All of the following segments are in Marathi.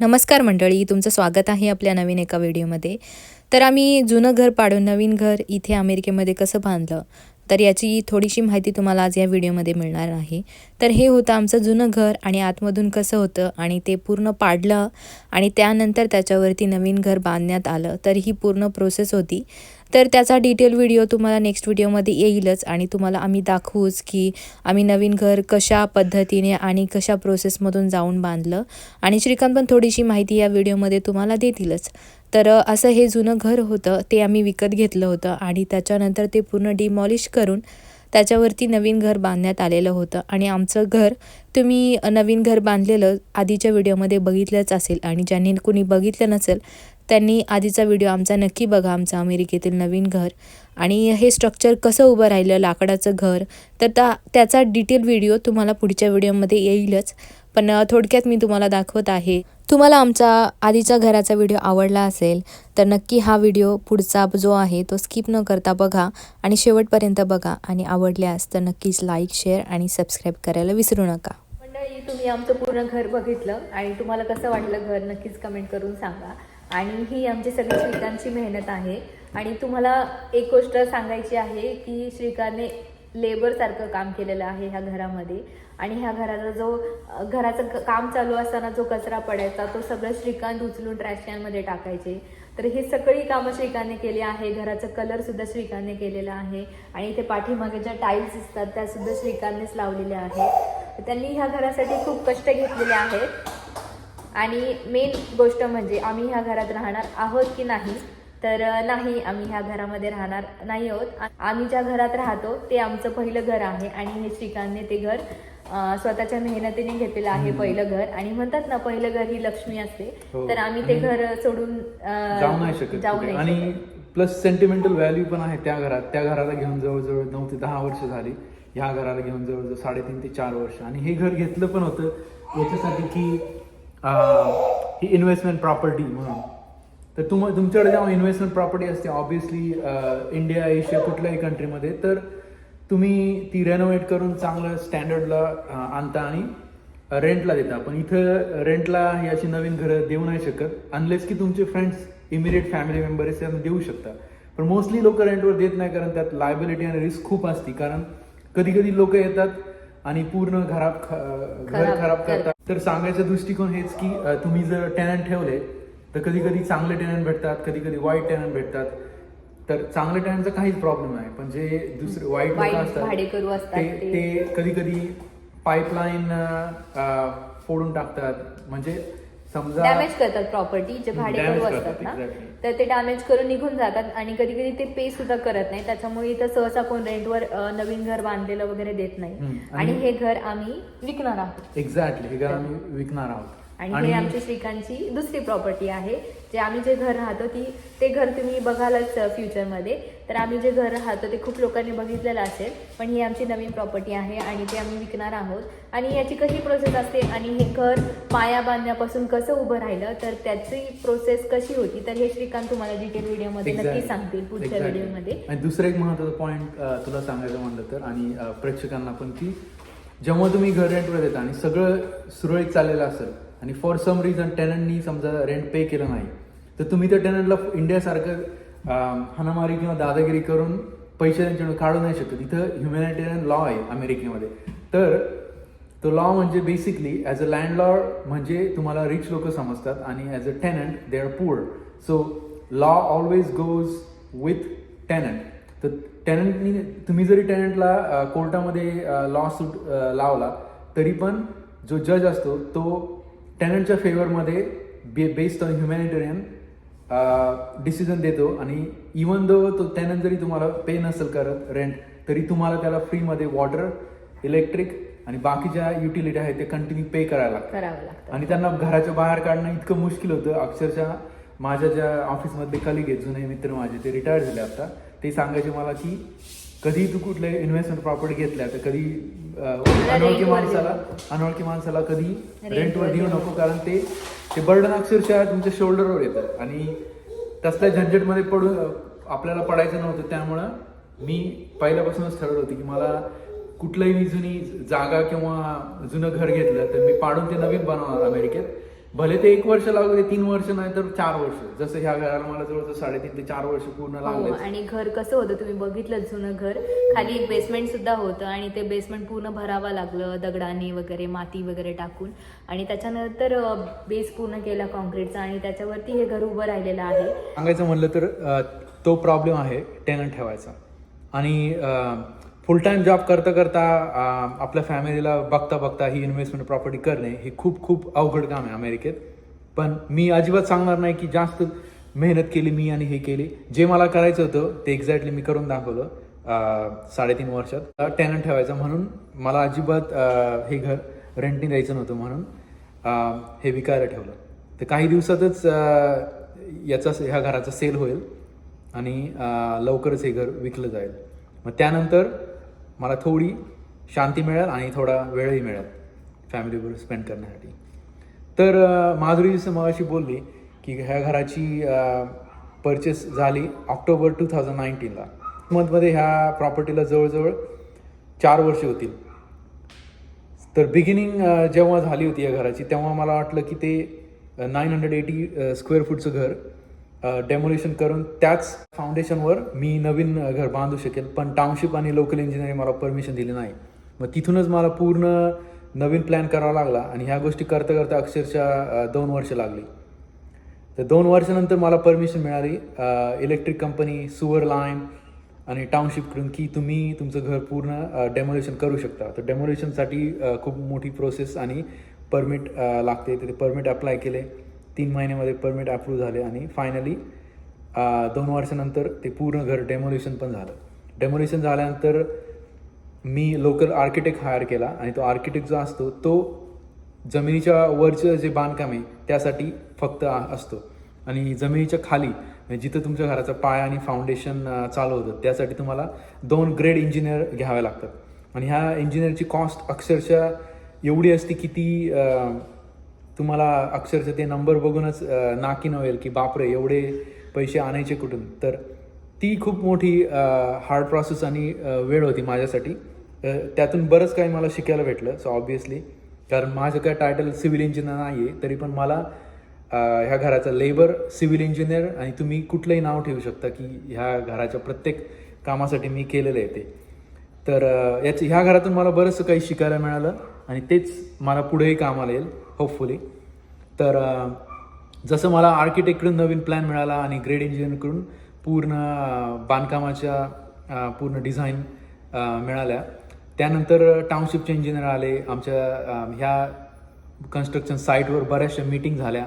नमस्कार मंडळी तुमचं स्वागत आहे आपल्या नवीन एका व्हिडिओमध्ये. तर आम्ही जुनं घर पाडून नवीन घर इथे अमेरिकेमध्ये कसं बांधलं तर याची थोडीशी माहिती तुम्हाला आज या व्हिडिओमध्ये मिळणार आहे. तर हे होतं आमचं जुनं घर आणि आतमधून कसं होतं आणि ते पूर्ण पाडलं आणि त्यानंतर त्याच्यावरती नवीन घर बांधण्यात आलं तर ही पूर्ण प्रोसेस होती. तर त्याचा डिटेल व्हिडिओ तुम्हाला नेक्स्ट व्हिडिओमध्ये येईलच. आणि तुम्हाला आम्ही दाखवूच की आम्ही नवीन घर कशा पद्धतीने आणि कशा प्रोसेसमधून जाऊन बांधलं. आणि श्रीकांत पण थोडीशी माहिती या व्हिडिओमध्ये तुम्हाला देतीलच. तर असं हे जुनं घर होतं ते आम्ही विकत घेतलं होतं आणि त्याच्यानंतर ते पूर्ण डिमॉलिश करून त्याच्यावरती नवीन घर बांधण्यात आलेलं होतं. आणि आमचं घर तुम्ही नवीन घर बांधलेलं आधीच्या व्हिडिओमध्ये बघितलंच असेल. आणि ज्यांनी कुणी बघितलं नसेल त्यांनी आधीचा व्हिडिओ आमचा नक्की बघा आमचं अमेरिकेतील नवीन घर. आणि हे स्ट्रक्चर कसं उभं राहिलं लाकडाचं घर तर त्या त्याचा डिटेल व्हिडिओ तुम्हाला पुढच्या व्हिडिओमध्ये येईलच. पण थोडक्यात मी तुम्हाला दाखवत आहे. तुम्हाला आमचा आधीच्या घराचा व्हिडिओ आवडला असेल तर नक्की हा व्हिडिओ पुढचा जो आहे तो स्किप न करता बघा आणि शेवटपर्यंत बघा. आणि आवडल्यास तर नक्कीच लाईक शेअर आणि सबस्क्राईब करायला विसरू नका. मंडळी तुम्ही आमचं पूर्ण घर बघितलं आणि तुम्हाला कसं वाटलं घर नक्कीच कमेंट करून सांगा. आणि ही आमची सगळी श्रीकांतची मेहनत आहे. आणि तुम्हाला एक गोष्ट सांगायची आहे की श्रीकांतने लेबरसारखं काम केलेलं आहे ह्या घरामध्ये. आणि ह्या घराचा जो घराचं काम चालू असताना जो कचरा पडायचा तो सगळं श्रीकांत उचलून ट्रॅश कॅनमध्ये टाकायचे. तर ही सगळी कामं श्रीकांतने केली आहे. घराचं कलरसुद्धा श्रीकांतने केलेला आहे. आणि इथे पाठीमागे ज्या टाईल्स दिसतात त्यासुद्धा श्रीकांतनेच लावलेल्या आहेत. त्यांनी ह्या घरासाठी खूप कष्ट घेतलेले आहेत. आणि मेन गोष्ट म्हणजे आम्ही ह्या घरात राहणार आहोत की नाही तर नाही आम्ही ह्या घरामध्ये राहणार नाही आहोत. आम्ही ज्या घरात राहतो ते आमचं पहिलं घर आहे आणि हे श्रीकांतने ते घर स्वतःच्या मेहनतीने घेतलेलं आहे पहिलं घर. आणि म्हणतात ना पहिलं घर ही लक्ष्मी असते. हो. तर आम्ही ते घर सोडून जाऊ नाही शकत आणि प्लस सेंटिमेंटल व्हॅल्यू पण आहे त्या घरात. त्या घराला घेऊन जवळजवळ नऊ ते दहा वर्ष झाली. ह्या घराला घेऊन जवळजवळ साडेतीन ते चार वर्ष. आणि हे घर घेतलं पण होतं. याच्यासाठी की ही इन्व्हेस्टमेंट प्रॉपर्टी म्हणून. तर तुम तुमच्याकडे जेव्हा इन्व्हेस्टमेंट प्रॉपर्टी असते ऑब्विसली इंडिया एशिया कुठल्याही कंट्रीमध्ये तर तुम्ही ती रेनोव्हेट करून चांगलं स्टँडर्डला आणता आणि रेंटला देता. पण इथं रेंटला ही अशी नवीन घरं देऊ नाही शकत अनलेस की तुमचे फ्रेंड्स इमिडिएट फॅमिली मेंबर्स आहेत त्यांना देऊ शकता. पण मोस्टली लोक रेंटवर देत नाही कारण त्यात लायबिलिटी आणि रिस्क खूप असते. कारण कधी कधी लोक येतात आणि पूर्ण घरात ख- घर खराब खराब करतात. तर सांगायचा दृष्टिकोन हेच की तुम्ही जर टेनंट ठेवले तर कधी कधी चांगले टेनंट भेटतात कधी कधी वाईट टेनंट भेटतात तर चांगल्या टेनंटचा काहीच प्रॉब्लेम नाही पण जे दुसरे वाईट असतात. ते कधी कधी पाईपलाईन फोडून टाकतात म्हणजे समजा डॅमेज करतात प्रॉपर्टी जे भाडेकरू damage असतात करतात, ना exactly. तर ते डॅमेज करून निघून जातात आणि कधी कधी ते पे सुद्धा करत नाही. त्याच्यामुळे इथं सहसा कोण रेंटवर अ, नवीन घर बांधलेलं वगैरे देत नाही. हम्म, आणि आणि- हे घर आम्ही विकणार आहोत. एक्झॅक्टली हे घर आम्ही विकणार आहोत. आणि हे आमची श्रीकांतची दुसरी प्रॉपर्टी आहे. जे आम्ही जे घर राहतो ती ते घर तुम्ही बघालच फ्युचरमध्ये तर आम्ही जे घर राहतो ते खूप लोकांनी बघितलेलं असेल पण ही आमची नवीन प्रॉपर्टी आहे आणि ते आम्ही विकणार आहोत आणि याची कशी प्रोसेस असते आणि हे घर पाया बांधण्यापासून कसं उभं राहिलं तर त्याची प्रोसेस कशी होती तर हे श्रीकांत तुम्हाला डिटेल व्हिडिओमध्ये नक्की. सांगतील पुढच्या. व्हिडिओमध्ये आणि दुसरं एक महत्वाचं पॉईंट तुला सांगायचं म्हणलं तर आणि प्रेक्षकांना पण की जेव्हा तुम्ही घर रेंटवर देता आणि सगळं सुरळीत चाललेलं असेल आणि फॉर सम रिझन टेनंटनी समजा रेंट पे केलं नाही तर तुम्ही त्या टेनंटला इंडियासारखं हनामारी किंवा दादागिरी करून पैसे त्यांच्याकडून काढू नाही शकत. इथं ह्युमॅनिटेरियन लॉ आहे अमेरिकेमध्ये. तर तो लॉ म्हणजे बेसिकली ॲज अ लँडलॉर्ड म्हणजे तुम्हाला रिच लोक समजतात आणि as a tenant they are poor so law always goes with tenant तर टेनंटनी तुम्ही जरी टेनंटला कोर्टामध्ये लॉ सूट लावला तरी पण जो जज असतो तो टेनंटच्या फेवरमध्ये बे बेस्ड ऑन ह्युमॅनिटेरियन डिसिजन देतो आणि इवन दो तो टेनंट जरी तुम्हाला पे नसेल करत रेंट तरी तुम्हाला त्याला फ्रीमध्ये वॉटर इलेक्ट्रिक आणि बाकीच्या युटिलिटी आहेत ते कंटिन्यू पे करायला लागतात आणि त्यांना घराच्या बाहेर काढणं इतकं मुश्किल होतं. अक्षरशः माझ्या ज्या ऑफिसमधले कलिग आहेत जुने मित्र माझे ते रिटायर झाले आता. ते सांगायचे मला की कधी तू कुठले इन्व्हेस्टमेंट प्रॉपर्टी घेतल्या तर कधी अनोळखी माणसाला अनोळखी माणसाला कधी रेंटवर वर देऊ नको कारण ते ते बर्डन अक्षरशः तुमच्या शोल्डरवर येतं. आणि तसल्या झंझटमध्ये पडून आपल्याला पडायचं नव्हतं त्यामुळं मी पहिल्यापासूनच ठरवलं होतं की मला कुठलंही मी जुनी जागा किंवा जुनं घर घेतलं तर मी पाडून ते नवीन बनवणार अमेरिकेत. भले ते एक वर्ष लागू दे तीन वर्ष नाही तर चार वर्ष. जसं ह्या घराला मला जवळजवळ साडेतीन ते चार वर्ष पूर्ण हो लागले आणि घर कसं होतं तुम्ही बघितलं जुनं घर खाली एक बेसमेंट सुद्धा होतं आणि ते बेसमेंट पूर्ण भरावं लागलं दगडाने वगैरे माती वगैरे टाकून. आणि त्याच्यानंतर बेस पूर्ण केला कॉन्क्रीटचा आणि त्याच्यावरती हे घर उभं राहिलेलं आहे. सांगायचं म्हणलं तर अ, तो प्रॉब्लेम आहे टेनंट ठेवायचा. आणि फुल टाईम जॉब करता करता आपल्या फॅमिलीला बघता बघता ही इन्व्हेस्टमेंट प्रॉपर्टी करणे हे खूप खूप अवघड काम आहे अमेरिकेत. पण मी अजिबात सांगणार नाही की जास्त मेहनत केली मी आणि हे केली. जे मला करायचं होतं ते एक्झॅक्टली मी करून दाखवलं साडेतीन वर्षात. टॅनंट ठेवायचं म्हणून मला अजिबात हे घर रेंटने द्यायचं नव्हतं म्हणून हे विकायला ठेवलं. तर काही दिवसातच याचा ह्या घराचा सेल होईल आणि लवकरच हे घर विकलं जाईल. मग त्यानंतर मला थोडी शांती मिळेल आणि थोडा वेळही मिळेल फॅमिलीबरोबर स्पेंड करण्यासाठी. तर माधुरी जसं मगाशी बोलली की ह्या घराची परचेस झाली ऑक्टोबर टू थाउजंड नाईन्टीनला मंथमध्ये ह्या प्रॉपर्टीला जवळजवळ चार वर्षे होतील. तर बिगिनिंग जेव्हा झाली होती या घराची तेव्हा मला वाटलं की ते नाईन हंड्रेड एटी स्क्वेअर फूटचं घर डेमोलेशन करून त्याच फाउंडेशनवर मी नवीन घर बांधू शकेल. पण टाउनशिप आणि लोकल इंजिनिअरिंग मला परमिशन दिली नाही. मग तिथूनच मला पूर्ण नवीन प्लॅन करावा लागला आणि ह्या गोष्टी करता करता अक्षरशः दोन वर्ष लागली. तर दोन वर्षानंतर मला परमिशन मिळाली इलेक्ट्रिक कंपनी सुवर लाईन आणि टाउनशिपकडून की तुम्ही तुमचं घर पूर्ण डेमोलेशन करू शकता. तर डेमोलेशनसाठी खूप मोठी प्रोसेस आणि परमिट लागते. तर ते परमिट अप्लाय केले. तीन महिन्यामध्ये परमिट अप्रूव्ह झाले आणि फायनली दोन वर्षानंतर ते पूर्ण घर डेमोलेशन पण झालं. डेमोलेशन झाल्यानंतर मी लोकल आर्किटेक्ट हायर केला आणि तो आर्किटेक्ट जो असतो तो जमिनीच्या वरचं जे बांधकाम आहे त्यासाठी फक्त असतो. आणि जमिनीच्या खाली म्हणजे जिथं तुमच्या घराचा पाय आणि फाउंडेशन चालू होतं त्यासाठी तुम्हाला दोन ग्रेड इंजिनियर घ्यावे लागतात. आणि ह्या इंजिनियरची कॉस्ट अक्षरशः एवढी असते की ती तुम्हाला अक्षरशः ते नंबर बघूनच अं, नाकी नवेल की बापरे एवढे पैसे आणायचे कुठून? तर ती खूप मोठी हार्ड प्रोसेस आणि वेळ होती माझ्यासाठी. त्यातून बरंच काही मला शिकायला भेटलं सो ऑब्विसली कारण माझं काय टायटल सिव्हिल इंजिनियर नाही आहे तरी पण मला ह्या घराचा लेबर सिव्हिल इंजिनियर आणि तुम्ही कुठलंही नाव ठेवू शकता की ह्या घराच्या प्रत्येक कामासाठी मी केलेलं आहे ते. तर याच ह्या घरातून मला बरंचसं काही शिकायला मिळालं. आणि तेच मला पुढेही कामाला येईल होपफुली तर जसं मला आर्किटेक्टकडून नवीन प्लॅन मिळाला आणि ग्रेड इंजिनियरकडून पूर्ण बांधकामाच्या पूर्ण डिझाईन मिळाल्या. त्यानंतर टाउनशिपचे इंजिनियर आले. आमच्या ह्या कन्स्ट्रक्शन साईटवर बऱ्याचशा मीटिंग झाल्या.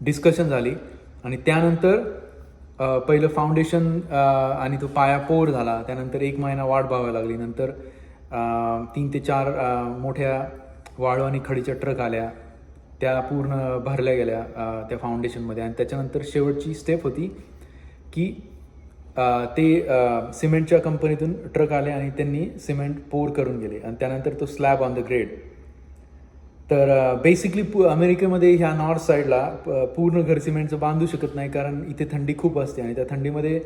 डिस्कशन झाली. आणि त्यानंतर पहिलं फाउंडेशन आणि तो पाया पोर झाला. त्यानंतर एक महिना वाट बघावी लागली. नंतर तीन ते चार मोठ्या वाळू आणि खडीच्या ट्रक आल्या. त्या पूर्ण भरल्या गेल्या त्या फाउंडेशनमध्ये आणि त्याच्यानंतर शेवटची स्टेप होती की ते सिमेंटच्या कंपनीतून ट्रक आले आणि त्यांनी सिमेंट पोर करून गेले. आणि त्यानंतर तो स्लॅब ऑन द ग्रेड तर बेसिकली अमेरिकेमध्ये ह्या नॉर्थ साईडला प- पूर्ण घर सिमेंटचं बांधू शकत नाही कारण इथे थंडी खूप असते. आणि त्या थंडीमध्ये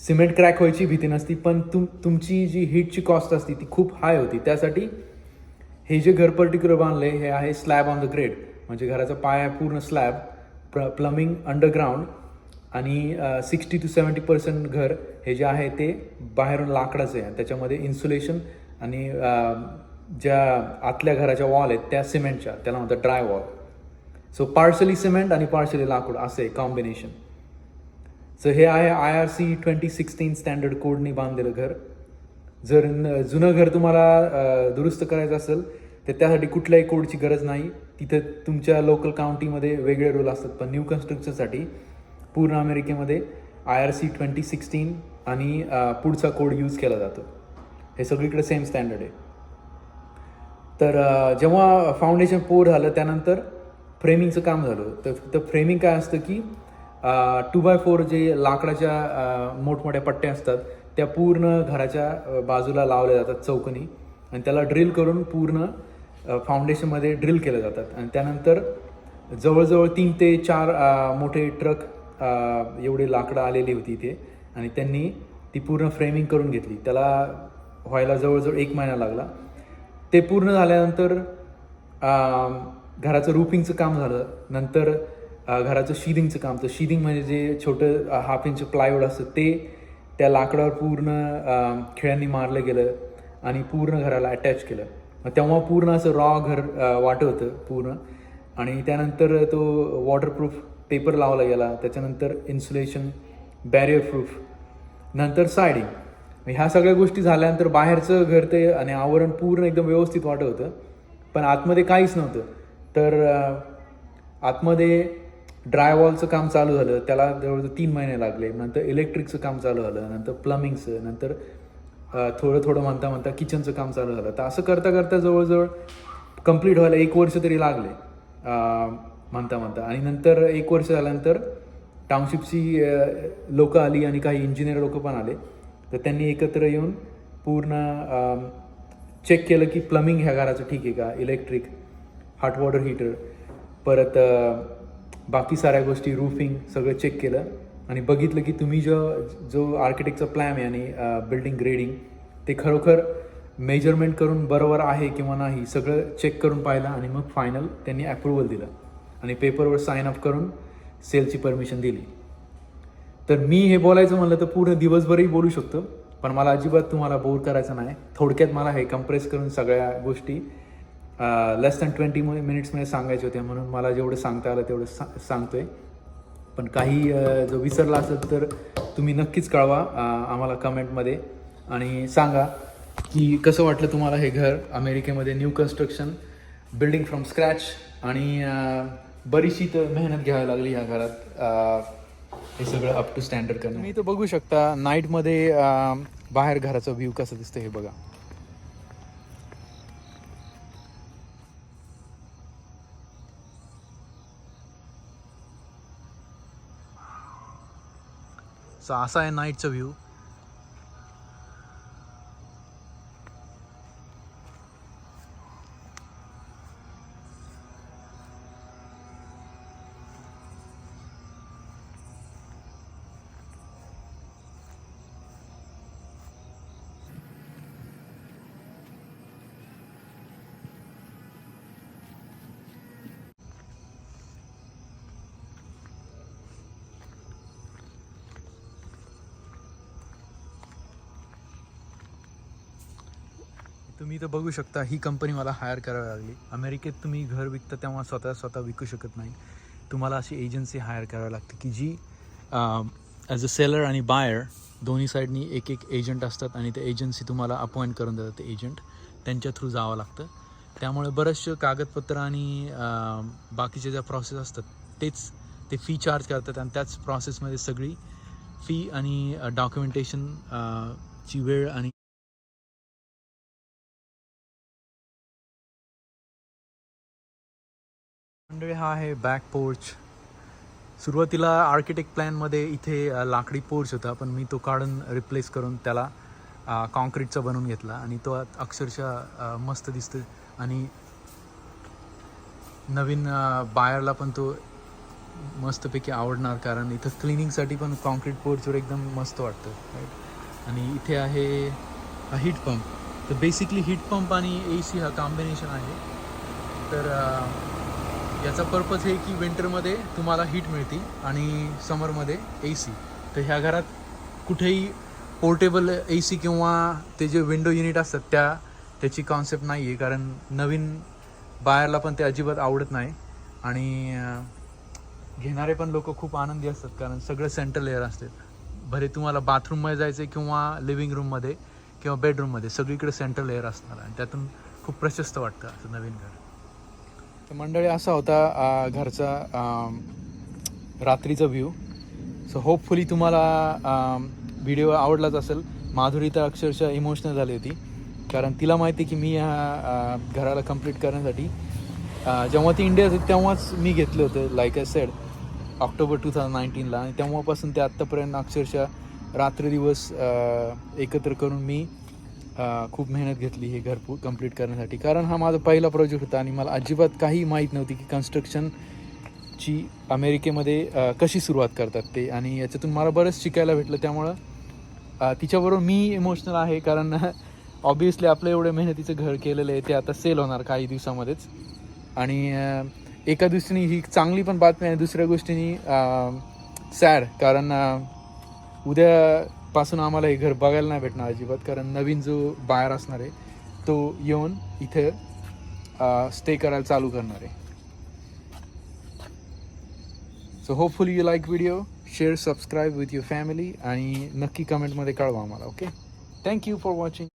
सिमेंट क्रॅक व्हायची भीती नसती पण तुम तुमची जी हीटची कॉस्ट असती ती खूप हाय होती. त्यासाठी हे जे घर पर्टिक्युलर बांधले हे आहे स्लॅब ऑन द ग्रेड म्हणजे घराचा पाया पूर्ण स्लॅब प्र प्लमिंग अंडरग्राऊंड आणि सिक्स्टी टू सेवन्टी पर्सेंट घर हे जे आहे ते बाहेरून लाकडाचं आहे. आणि त्याच्यामध्ये इन्सुलेशन आणि ज्या आतल्या घराच्या वॉल आहेत त्या सिमेंटच्या त्याला म्हणतात dry wall so partially cement आणि पार्शली लाकूड असं आहे कॉम्बिनेशन सो हे आहे I R C twenty sixteen standard कोडने बांधलेलं घर. जर न- जुनं घर तुम्हाला दुरुस्त करायचं असेल तर त्यासाठी कुठल्याही कोडची गरज नाही. तिथं तुमच्या लोकल काउंटीमध्ये वेगळे रूल असतात. पण न्यू कन्स्ट्रक्शनसाठी पूर्ण अमेरिकेमध्ये I R C twenty sixteen आणि पुढचा कोड यूज केला जातो. हे सगळीकडे सेम स्टँडर्ड आहे. तर जेव्हा फाउंडेशन पोर झालं त्यानंतर फ्रेमिंगचं काम झालं. तर फ्रेमिंग काय असतं की टू बाय फोर जे लाकडाच्या मोठमोठ्या पट्ट्या असतात त्या पूर्ण घराच्या बाजूला लावल्या जातात चौकनी. आणि त्याला ड्रिल करून पूर्ण फाउंडेशनमध्ये ड्रिल केल्या जातात. आणि त्यानंतर जवळजवळ तीन ते चार मोठे ट्रक एवढे लाकडं आलेली होती इथे. आणि त्यांनी ती पूर्ण फ्रेमिंग करून घेतली. त्याला व्हायला जवळजवळ एक महिना लागला. ते पूर्ण झाल्यानंतर घराचं रूफिंगचं काम झालं. नंतर घराचं शिदिंगचं काम. तर शिदिंग म्हणजे जे छोटं हाफ इंच प्लायवूड असतं ते त्या लाकडावर पूर्ण खिळ्यांनी मारलं गेलं आणि पूर्ण घराला अटॅच केलं. मग तेव्हा पूर्ण असं रॉ घर वाटत होतं पूर्ण. आणि त्यानंतर तो वॉटरप्रूफ पेपर लावला गेला. त्याच्यानंतर इन्सुलेशन बॅरियर प्रूफ नंतर सायडिंग ह्या सगळ्या गोष्टी झाल्यानंतर बाहेरचं घर ते आणि आवरण पूर्ण एकदम व्यवस्थित वाटत होतं. पण आतमध्ये काहीच नव्हतं. तर आतमध्ये ड्रायवॉलचं काम चालू झालं त्याला जवळजवळ तीन महिने लागले. नंतर इलेक्ट्रिकचं काम चालू झालं नंतर प्लंबिंगचं नंतर थोडं थोडं म्हणता म्हणता किचनचं काम चालू झालं. तर असं करता करता जवळजवळ कंप्लीट व्हायला एक वर्ष तरी लागले म्हणता म्हणता. आणि नंतर एक वर्ष झाल्यानंतर टाउनशिपची लोकं आली आणि काही इंजिनियर लोक पण आले. तर त्यांनी एकत्र येऊन पूर्ण चेक केलं की प्लमिंग ह्या घराचं ठीक आहे का? इलेक्ट्रिक हॉट वॉटर हीटर परत बाकी साऱ्या गोष्टी रूफिंग सगळं चेक केलं आणि बघितलं की तुम्ही जो जो आर्किटेक्टचा प्लॅन आहे आणि बिल्डिंग ग्रेडिंग ते खरोखर मेजरमेंट करून बरोबर आहे किंवा नाही सगळं चेक करून पाहिलं आणि मग फायनल त्यांनी अप्रुव्हल दिलं आणि पेपरवर साईन अप करून सेलची परमिशन दिली. तर मी हे बोलायचं म्हणलं तर पूर्ण दिवसभरही बोलू शकतो पण मला अजिबात तुम्हाला बोर करायचं नाही. थोडक्यात मला हे कंप्रेस करून सगळ्या गोष्टी लेस दॅन ट्वेंटी मिनिट्समध्ये सांगायचे होते म्हणून मला जेवढं सांगता आलं तेवढं सा सांगतोय. पण काही जो विसरला असेल तर तुम्ही नक्कीच कळवा आम्हाला कमेंटमध्ये आणि सांगा की कसं वाटलं तुम्हाला हे घर अमेरिकेमध्ये new construction building from scratch आणि बरीचशी तर मेहनत घ्यावी लागली ह्या घरात. हे सगळं अप टू स्टँडर्ड करणं तुम्ही तर बघू शकता नाईटमध्ये बाहेर घराचा व्ह्यू कसं दिसतं हे बघा. सो असा आहे नाईटचा व्ह्यू तुम्ही इथं बघू शकता ही कंपनी मला हायर करावी लागली. अमेरिकेत तुम्ही घर विकता तेव्हा स्वतः स्वतः विकू शकत नाही. तुम्हाला अशी एजन्सी हायर करावी लागते की जी ॲज अ सेलर आणि बायर दोन्ही साईडनी एक एक एजंट असतात आणि ते एजन्सी तुम्हाला अपॉइंट करून देतात ते एजंट त्यांच्या थ्रू जावं लागतं. त्यामुळे बरेचसे कागदपत्र आणि बाकीचे ज्या प्रोसेस असतात तेच ते फी चार्ज करतात आणि त्याच प्रोसेसमध्ये सगळी फी आणि डॉक्युमेंटेशन ची वेळ आणि मंडळी हा आहे बॅक पोर्च सुरुवातीला आर्किटेक्ट प्लॅनमध्ये इथे लाकडी पोर्च होता पण मी तो काढून रिप्लेस करून त्याला कॉन्क्रीटचा बनवून घेतला आणि तो अक्षरशः मस्त दिसतो आणि नवीन बायरला पण तो मस्तपैकी आवडणार कारण इथं क्लिनिंगसाठी पण कॉन्क्रीट पोर्चवर एकदम मस्त वाटतं राईट आणि इथे आहे हीट पंप तर बेसिकली हीट पंप आणि ए सी हा कॉम्बिनेशन आहे. तर याचा पर्पज हे की विंटरमध्ये तुम्हाला हीट मिळते आणि समरमध्ये ए सी तर ह्या घरात कुठेही पोर्टेबल ए सी किंवा ते जे विंडो युनिट असतात त्या त्याची कॉन्सेप्ट नाही आहे कारण नवीन बाहेरला पण ते अजिबात आवडत नाही. आणि घेणारे पण लोक खूप आनंदी असतात कारण सगळं सेंट्रल एअर असते. भले तुम्हाला बाथरूममध्ये जायचं किंवा लिव्हिंग रूममध्ये किंवा बेडरूममध्ये सगळीकडे सेंट्रल एअर असणार आणि त्यातून खूप प्रशस्त वाटतं असं नवीन घर. तर मंडळी असा होता घरचा रात्रीचा व्ह्यू सो होपफुली तुम्हाला व्हिडिओ आवडलाच असेल. माधुरी तर अक्षरशः इमोशनल झाली होती. कारण तिला माहिती की मी ह्या घराला कंप्लीट करण्यासाठी जेव्हा ती इंडियात होती तेव्हाच मी घेतलं होतं. Like a said October two thousand नाईन्टीनला आणि तेव्हापासून ते आत्तापर्यंत अक्षरशः रात्रदिवस एकत्र करून मी खूप मेहनत घेतली हे घर कंप्लीट करण्यासाठी. कारण हा माझा पहिला प्रोजेक्ट होता आणि मला अजिबात काही माहीत नव्हती की कन्स्ट्रक्शनची अमेरिकेमध्ये कशी सुरुवात करतात ते. आणि याच्यातून मला बरंच शिकायला भेटलं. त्यामुळं तिच्याबरोबर मी इमोशनल आहे कारण ऑब्विसली आपलं एवढं मेहनतीचं घर केलेलं आहे ते आता सेल होणार काही दिवसामध्येच. आणि एका दृष्टीने ही चांगली पण बातमी आहे. दुसऱ्या गोष्टीने सॅड कारण उद्या पासून आम्हाला हे घर बघायला नाही भेटणार अजिबात कारण नवीन जो बाहेर असणार आहे तो येऊन इथे स्टे करायला चालू करणार आहे. So hopefully you like video share subscribe with your family आणि नक्की कमेंटमध्ये कळवा आम्हाला ओके थँक्यू फॉर वॉचिंग